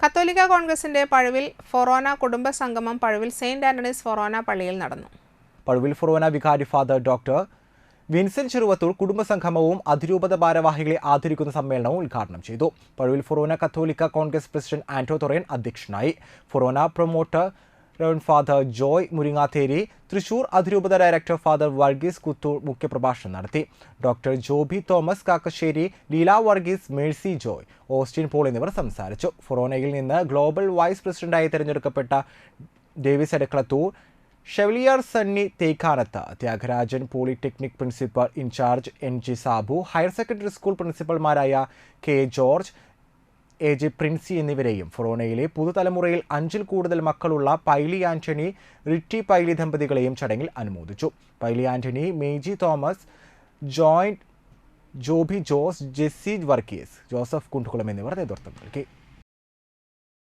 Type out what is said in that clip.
കത്തോലിക്ക കോൺഗ്രസിന്റെ പഴുവിൽ ഫൊറോന കുടുംബ സംഗമം പഴുവിൽ സെയിന്റ് ആന്റണീസ് ഫൊറോന പള്ളിയിൽ നടന്നു. പഴുവിൽ ഫൊറോന വികാരി ഫാദർ ഡോക്ടർ വിൻസെന്റ് ചെറുവത്തൂർ കുടുംബസംഗമവും അതിരൂപത ഭാരവാഹികളെ ആദരിക്കുന്ന സമ്മേളനവും ഉദ്ഘാടനം ചെയ്തു. പഴുവിൽ ഫൊറോന കത്തോലിക്ക കോൺഗ്രസ് പ്രസിഡന്റ് ആന്റോ തൊറയൻ അധ്യക്ഷനായി. ഫൊറോന promoter rev father Joy Muringathery Thrissur അതിരൂപത ഡയറക്ടർ ഫാദർ വർഗീസ് കുത്തൂർ മുഖ്യപ്രഭാഷണം നടത്തി. ഡോക്ടർ ജോബി തോമസ് കാക്കശ്ശേരി ലീല വർഗീസ് മേഴ്സി ജോയ് ഓസ്റ്റിൻ പോൾ എന്നിവർ സംസാരിച്ചു. ഫൊറോനയിൽ നിന്ന് ഗ്ലോബൽ വൈസ് പ്രസിഡന്റായി തിരഞ്ഞെടുക്കപ്പെട്ട Davis Edakkalathur chevalier Sunny Thekkanath Thyagarajan polytechnic principal incharge N G Sabu higher secondary school പ്രിൻസിപ്പൽമാരായ K George A J Princy എന്നിവരെയും ഫൊറോണയിലെ പുതുതലമുറയിൽ അഞ്ചിൽ കൂടുതൽ മക്കളുള്ള പൈലി ആന്റണി റിറ്റി പൈലി ദമ്പതികളെയും ചടങ്ങിൽ അനുമോദിച്ചു. പൈലി ആന്റണി മേജി തോമസ് ജോയിന്റ് ജോബി ജോസ് ജെസ്സി വർഗീസ് ജോസഫ് കുണ്ടുകുളം എന്നിവർ നേതൃത്വം നൽകി.